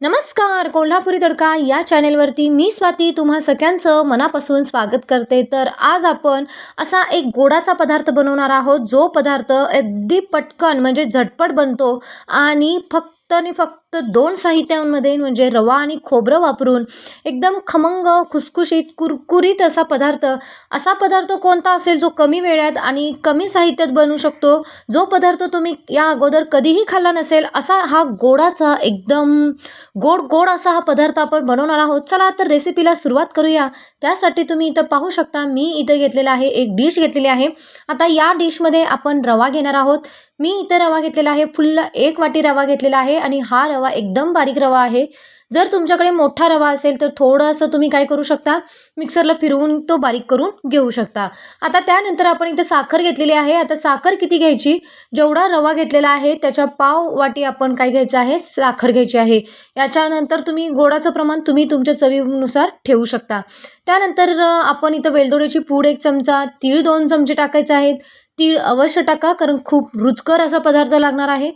नमस्कार कोल्हापुरी तडका या चॅनेलवरती मी स्वाती तुम्हा सगळ्यांचं मनापासून स्वागत करते. तर आज आपण असा एक गोडाचा पदार्थ बनवणार आहोत जो पदार्थ अगदी पटकन म्हणजे झटपट बनतो आणि फक्त आणि फक्त दोन साहित्यांमध्ये म्हणजे रवा आणि खोबरं वापरून एकदम खमंग खुसखुशीत कुरकुरीत असा पदार्थ असा पदार्थ कोणता असेल जो कमी वेळात आणि कमी साहित्यात बनवू शकतो जो पदार्थ तुम्ही या अगोदर कधीही खाल्ला नसेल असा हा गोडाचा एकदम गोड गोड असा हा पदार्थ आपण बनवणार आहोत. चला तर रेसिपीला सुरुवात करूया. त्यासाठी तुम्ही इथं पाहू शकता मी इथं घेतलेला आहे एक डिश घेतलेली आहे. आता या डिशमध्ये आपण रवा घेणार आहोत. मी इथं रवा घेतलेला आहे फुल्ल एक वाटी रवा घेतलेला आहे आणि हा रवा एकदम बारीक रवा आहे. जर तुमच्याकडे मोठा रवा असेल तर थोडंसं तुम्ही काय करू शकता? मिक्सरला फिरवून तो बारीक करून घेऊ शकता. आता त्यानंतर आपण इथं साखर घेतलेली आहे. आता साखर किती घ्यायची? जेवढा रवा घेतलेला आहे त्याच्या पाव वाटी आपण काय घ्यायचं आहे? साखर घ्यायची आहे. याच्यानंतर तुम्ही गोडाचं प्रमाण तुम्ही तुमच्या चवीनुसार ठेवू शकता. त्यानंतर आपण इथं वेलदोड्याची पूड एक चमचा तीळ दोन चमचे टाकायचे आहेत. तीळ अवश्य टाका कारण खूप रुचकर असा पदार्थ लागणार आहे.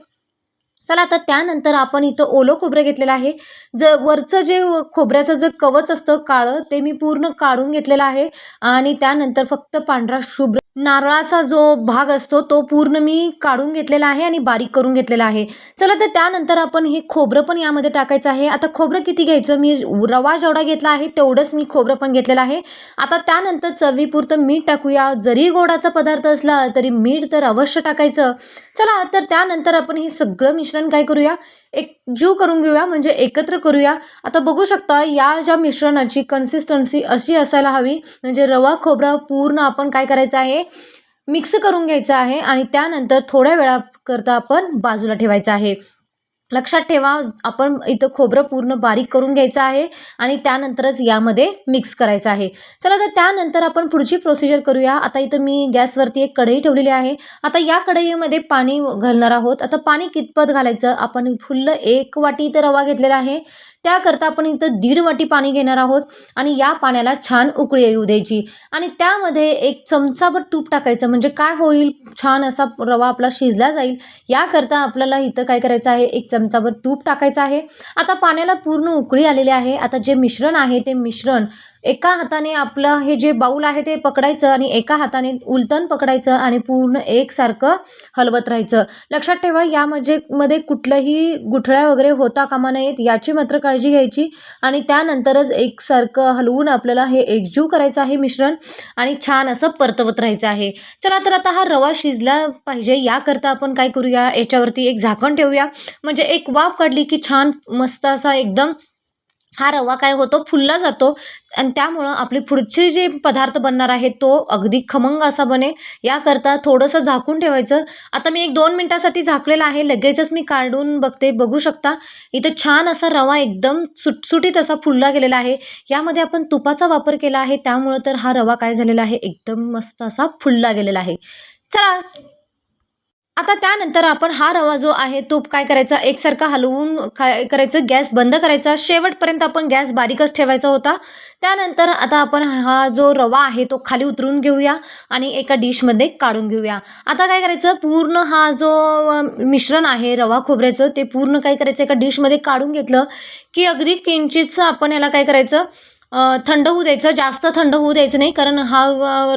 चला आता त्यानंतर आपण इथं ओलं खोबरं घेतलेलं आहे. ज वरचं जे खोबऱ्याचं जे कवच असतं काळं ते मी पूर्ण काढून घेतलेलं आहे. आणि त्यानंतर फक्त पांढरा शुभ्र नारळाचा जो भाग असतो तो पूर्ण मी काढून घेतलेला आहे आणि बारीक करून घेतलेला आहे. चला तर त्यानंतर आपण हे खोबरं पण यामध्ये टाकायचं आहे. आता खोबरं किती घ्यायचं? मी रवा जेवढा घेतला आहे तेवढंच मी खोबरं पण घेतलेलं आहे. आता त्यानंतर चवीपुरतं मीठ टाकूया. जरी गोडाचा पदार्थ असला तरी मीठ तर अवश्य टाकायचं. चला तर त्यानंतर आपण हे सगळं मिश्रण काय करूया? एक जीव करून घेऊया म्हणजे एकत्र करूया. आता बघू शकता या ज्या मिश्रणाची कन्सिस्टन्सी अशी असायला हवी म्हणजे रवा खोबरा पूर्ण आपण काय करायचं आहे? मिक्स करून घ्यायचं आहे आणि त्यानंतर थोड्या वेळाकरता आपण बाजूला ठेवायचं आहे. लक्षात ठेवा आपण इथं खोबरं पूर्ण बारीक करून घ्यायचं आहे आणि त्यानंतरच यामध्ये मिक्स करायचं आहे. चला तर त्यानंतर आपण पुढची प्रोसिजर करूया. आता इथं मी गॅसवरती एक कढई ठेवलेली आहे. आता या कढईमध्ये पाणी घालणार आहोत. आता पाणी कितपत घालायचं? आपण फुल्ल एक वाटी इथं रवा घेतलेला आहे. त्याकरता आपण इथं दीड वाटी पाणी घेणार आहोत आणि या पाण्याला छान उकळी येऊ द्यायची. आणि त्यामध्ये एक चमचाभर तूप टाकायचं. म्हणजे काय होईल? छान असा रवा आपला शिजला जाईल. याकरता आपल्याला इथं काय करायचं आहे? एक चमचाभर तूप टाकायचं आहे. आता पाण्याला पूर्ण उकळी आलेली आहे. आता जे मिश्रण आहे ते मिश्रण एका हाताने आपलं हे जे बाऊल आहे ते पकडायचं आणि एका हाताने उलटण पकडायचं आणि पूर्ण एकसारखं हलवत राहायचं. लक्षात ठेवा यामध्ये मध्ये कुठलंही गुठळ्या वगैरे होता कामा नयेत याची मात्र काळजी घ्यायची आणि त्यानंतरच एकसारखं हलवून आपल्याला हे एकजीव करायचं आहे मिश्रण आणि छान असं परतवत राहायचं आहे. चला तर आता हा रवा शिजला पाहिजे. याकरता आपण काय करूया? याच्यावरती एक झाकण ठेवूया. म्हणजे एक वाफ काढली की छान मस्त असा एकदम हा रवा काय होतो फुलला जातो. आणि त्यामुळं आपले पुढचे जे पदार्थ बनणार आहे तो अगदी खमंग असा बनेल याकरता थोडंसं झाकून ठेवायचं. आता मी एक दोन मिनटासाठी झाकलेलं आहे. लगेचच मी काढून बघते. बघू शकता इथं छान असा रवा एकदम सुटसुटीत असा फुलला गेलेला आहे. यामध्ये आपण तुपाचा वापर केला आहे. त्यामुळं तर हा रवा काय झालेला आहे? एकदम मस्त असा फुलला गेलेला आहे. चला! आता त्यानंतर आपण हा रवा जो आहे तो काय करायचा? एकसारखा हलवून काय करायचं? गॅस बंद करायचा. शेवटपर्यंत आपण गॅस बारीकच ठेवायचा होता. त्यानंतर आता आपण हा जो रवा आहे तो खाली उतरून घेऊया आणि एका डिशमध्ये काढून घेऊया. आता काय करायचं? पूर्ण हा जो मिश्रण आहे रवा खोबऱ्याचं ते पूर्ण काय करायचं? एका डिशमध्ये काढून घेतलं की अगदी किंचितचं आपण याला काय करायचं? थंड होऊ द्यायचं जास्त थंड होऊ द्यायचं नाही कारण हा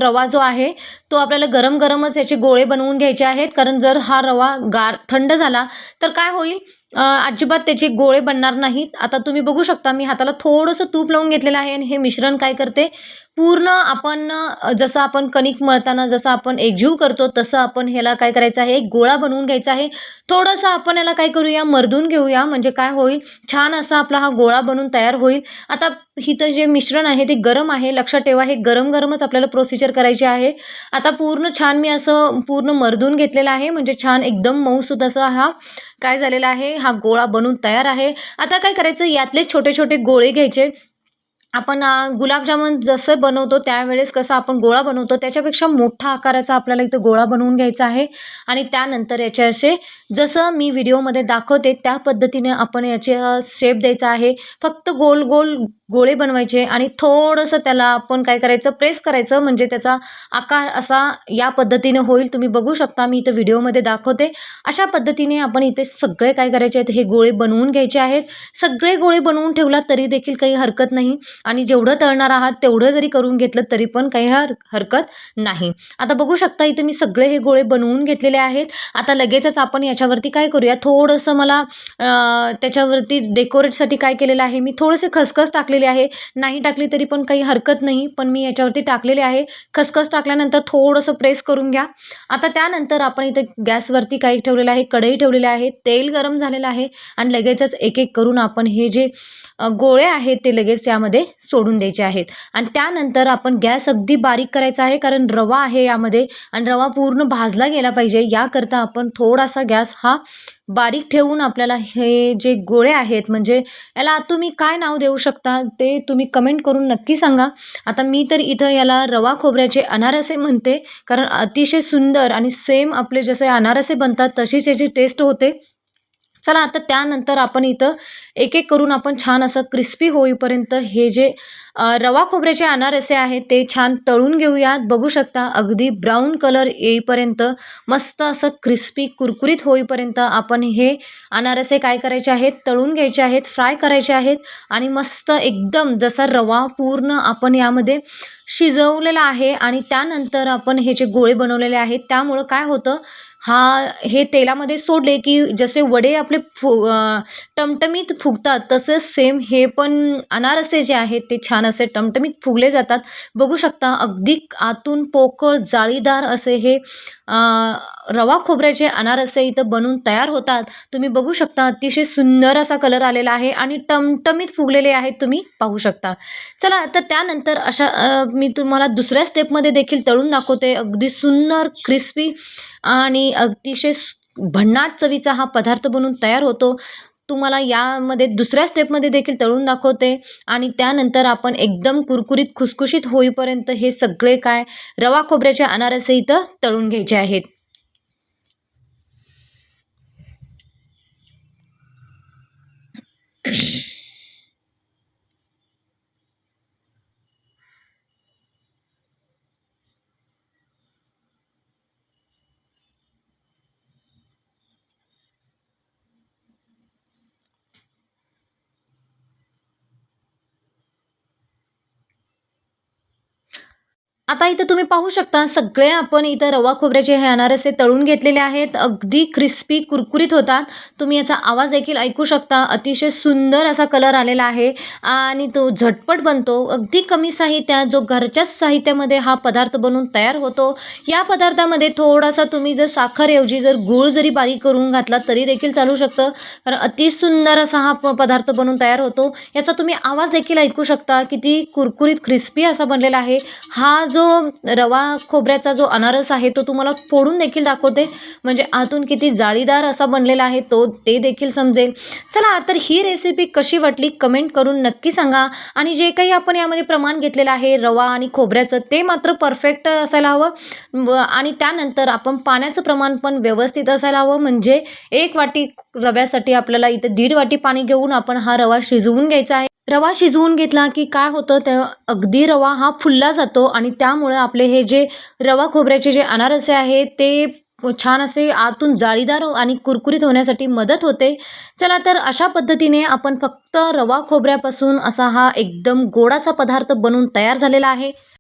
रवा जो आहे तो आपल्याला गरम गरमच याचे गोळे बनवून घ्यायचे आहेत. कारण जर हा रवा गार थंड झाला तर काय होईल? अजिबात त्याचे गोळे बनणार नाहीत. आता तुम्ही बघू शकता मी हाताला थोडंसं तूप लावून घेतलेलं आहे आणि हे मिश्रण काय करते? पूर्ण आपण जसं आपण कणिक मळताना जसं आपण एकजीव करतो तसं आपण ह्याला काय करायचं आहे? एक गोळा बनवून घ्यायचा आहे. थोडंसं आपण याला काय करूया? मर्दून घेऊया. म्हणजे काय होईल? छान असा आपला हा गोळा बनून तयार होईल. आता इथं जे मिश्रण आहे ते गरम आहे. लक्षात ठेवा हे गरम गरमच आपल्याला प्रोसिजर करायची आहे. आता पूर्ण छान मी असं पूर्ण मर्दून घेतलेलं आहे. म्हणजे छान एकदम मऊसूत असा हा काय झालेला आहे? हा गोळा बनून तयार आहे. आता काय करायचं? यातले छोटे छोटे गोळे घ्यायचे. आपण गुलाबजामुन जसं बनवतो त्यावेळेस कसं आपण गोळा बनवतो त्याच्यापेक्षा मोठा आकाराचा आपल्याला इथं गोळा बनवून घ्यायचा आहे. आणि त्यानंतर याचे असे जसं मी व्हिडिओमध्ये दाखवते त्या पद्धतीने आपण याचे शेप द्यायचा आहे. फक्त गोल गोल गोळे बनवायचे आणि थोडंसं त्याला आपण काय करायचं प्रेस करायचं म्हणजे त्याचा आकार असा या पद्धतीने होईल. तुम्ही बघू शकता मी इथं व्हिडिओमध्ये दाखवते. अशा पद्धतीने आपण इथे सगळे काय करायचे आहेत हे गोळे बनवून घ्यायचे आहेत. सगळे गोळे बनवून ठेवलात तरी देखील काही हरकत नाही. आणि जेवढं तळणार आहात तेवढं जरी करून घेतलं तरी पण काही हर हरकत नाही. आता बघू शकता इथे मी सगळे हे गोळे बनवून घेतलेले आहेत. आता लगेचच आपण याच्यावरती काय करूया? थोडंसं मला त्याच्यावरती डेकोरेटसाठी काय केलेलं आहे? मी थोडेसे खसखस टाकलेले आहे. नाही टाकली तरी पण काही हरकत नाही पण मी याच्यावरती टाकलेले आहे. खसखस टाकल्यानंतर थोडंसं प्रेस करून घ्या. आता त्यानंतर आपण इथे गॅसवरती काही ठेवलेलं आहे कढई ठेवलेली आहे तेल गरम झालेलं आहे आणि लगेचच एक एक करून आपण हे जे गोळे आहेत ते लगेच त्यामध्ये सोडून द्यायचे आहेत. आणि त्यानंतर आपण गॅस अगदी बारीक करायचा आहे कारण रवा आहे यामध्ये आणि रवा पूर्ण भाजला गेला पाहिजे. याकरता आपण थोडासा गॅस हा बारीक ठेवून आपल्याला हे जे गोळे आहेत म्हणजे याला तुम्ही काय नाव देऊ शकता ते तुम्ही कमेंट करून नक्की सांगा. आता मी तर इथं याला रवा खोबऱ्याचे अनारसे म्हणते कारण अतिशय सुंदर आणि सेम आपले जसे अनारसे बनतात तशीच याची टेस्ट होते. चला आता त्यानंतर आपण इथं एक एक करून आपण छान असं क्रिस्पी होईपर्यंत हे जे रवा खोबऱ्याचे अनारसे आहेत ते छान तळून घेऊयात. बघू शकता अगदी ब्राऊन कलर येईपर्यंत मस्त असं क्रिस्पी कुरकुरीत होईपर्यंत आपण हे अनारसे काय करायचे आहेत तळून घ्यायचे आहेत फ्राय करायचे आहेत आणि मस्त एकदम जसा रवा पूर्ण आपण यामध्ये शिजवलेला आहे आणि त्यानंतर आपण हे जे गोळे बनवलेले आहेत त्यामुळं काय होतं हा हे तेलामध्ये सोडले की जसे वडे आपले फु टमटमीत फुगतात तसंच सेम हे पण अनारसे जे आहेत ते छान असे टमटमीत फुगले जातात. बघू शकता अगदी आतून पोकळ जाळीदार असे हे रवा खोबऱ्याचे अनारसे इथं बनून तयार होतात. तुम्ही बघू शकता अतिशय सुंदर असा कलर आलेला आहे आणि टमटमीत फुगलेले आहेत तुम्ही पाहू शकता. चला तर त्यानंतर अशा मी तुम्हाला दुसऱ्या स्टेपमध्ये देखील तळून दाखवते. अगदी सुंदर क्रिस्पी आणि अतिशय भन्नाट चवीचा हा पदार्थ बनून तयार होतो. तुम्हाला यामध्ये दुसऱ्या स्टेपमध्ये देखील तळून दाखवते. आणि त्यानंतर आपण एकदम कुरकुरीत खुसखुशीत होईपर्यंत हे सगळे काय रवा खोबऱ्याचे अनारसे इथं तळून घ्यायचे आहेत. आता इथं तुम्ही पाहू शकता सगळे आपण इथं रवा खोबऱ्याचे हे अनारसे तळून घेतलेले आहेत. अगदी क्रिस्पी कुरकुरीत होतात. तुम्ही याचा आवाज देखील ऐकू शकता. अतिशय सुंदर असा कलर आलेला आहे आणि तो झटपट बनतो. अगदी कमी साहित्यात जो घरच्याच साहित्यामध्ये हा पदार्थ बनून तयार होतो या पदार्थामध्ये थोडासा तुम्ही जर साखरऐवजी जर गूळ जरी बारीक करून घातला तरी देखील चालू शकतं. कारण अति सुंदर असा हा प पदार्थ बनवून तयार होतो. याचा तुम्ही आवाज देखील ऐकू शकता. किती कुरकुरीत क्रिस्पी असा बनलेला आहे. हा जो रवा खोबऱ्याचा जो अनारस आहे तो तुम्हाला फोडून देखील दाखवते. म्हणजे आतून किती जाळीदार असा बनलेला आहे तो ते देखील समजेल. चला तर ही रेसिपी कशी वाटली कमेंट करून नक्की सांगा. आणि जे काही आपण यामध्ये प्रमाण घेतलेलं आहे रवा आणि खोबऱ्याचं ते मात्र परफेक्ट असायला हवं. आणि त्यानंतर आपण पाण्याचं प्रमाण पण व्यवस्थित असायला हवं. म्हणजे एक वाटी रव्यासाठी आपल्याला इथे दीड वाटी पाणी घेऊन आपण हा रवा शिजवून घ्यायचा आहे. रवा शिजवून घेतला की काय होतं त्या अगदी रवा हा फुलला जातो आणि त्यामुळे आपले हे जे रवा खोबऱ्याचे जे अनारसे आहेत ते छान असे आतून जाळीदार आणि कुरकुरीत होण्यासाठी मदत होते. चला तर अशा पद्धतीने आपण फक्त रवा खोबऱ्यापासून असा हा एकदम गोडाचा पदार्थ बनवून तयार झालेला आहे.